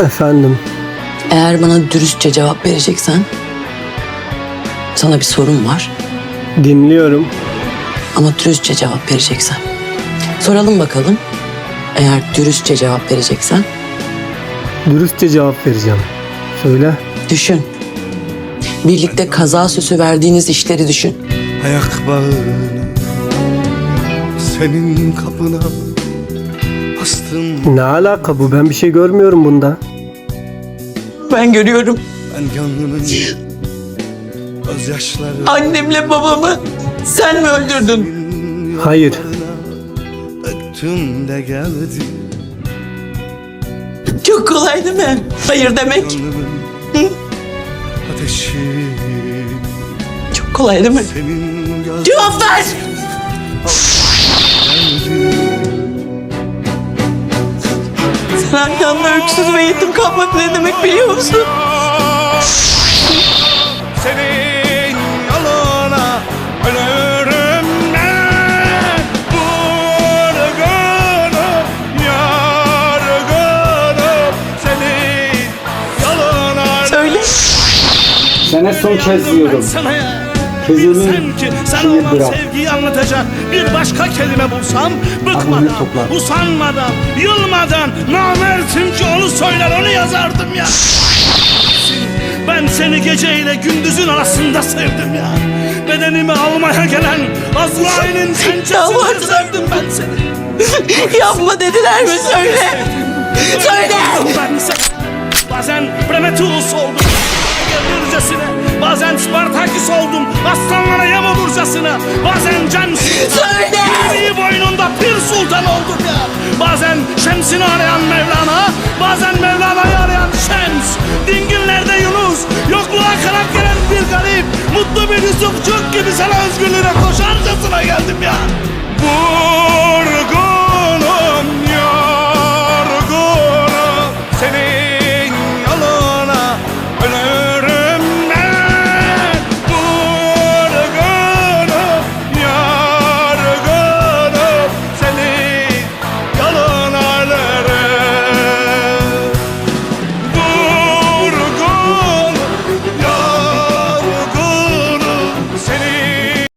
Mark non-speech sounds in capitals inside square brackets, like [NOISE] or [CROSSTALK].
Efendim, Eğer bana dürüstçe cevap vereceksen sana bir sorun var dinliyorum. ama dürüstçe cevap vereceksen. Soralım bakalım. Eğer dürüstçe cevap vereceksen Dürüstçe cevap vereceğim. Söyle. düşün. Birlikte kaza süsü verdiğiniz işleri düşün. Ayak bağını senin kapına bastım Ne alaka bu? Ben bir şey görmüyorum bunda. Ben görüyorum ben gönlümün gözyaşları annemle babamı sen mi öldürdün? Hayır. öptüm de geldi Çok kolay değil mi? Hayır demek. ateşi Çok kolay değil mi? senin göz Cevap ver! Arkamda öksüz ve yetim kalmak ne demek biliyor musun? senin yoluna ölürüm ben Vurgunum, yorgunum Senin yoluna Söyle. Sana son kez diyorum. Sana Kızımın Sanki sen olan bırak. sevgiyi anlatacak bir başka kelime bulsam Aklını Bıkmadan, topla. usanmadan, yılmadan Namertim ki onu söyler onu yazardım ya Ben seni geceyle gündüzün arasında sevdim ya Bedenimi almaya gelen Azrail'in pençesinde sevdim ben seni [LAUGHS] Yapma dediler mi? Söyle. Söyle. Ben seni Bazen Prometheus oldum Gelircesine Bazen Spartaküs oldum Aslanlara yem olurcasına Bazen Can Söyle. Boynunda Pir Sultan oldum ya. Bazen Şems'ini arayan Mevlana Bazen Mevlana'yı arayan Şems. Dingillerde Yunus Yokluğa kanat gelen bir garip. Mutlu bir Yusufçuk gibi sana özgürlüğüne koşarcasına geldim ya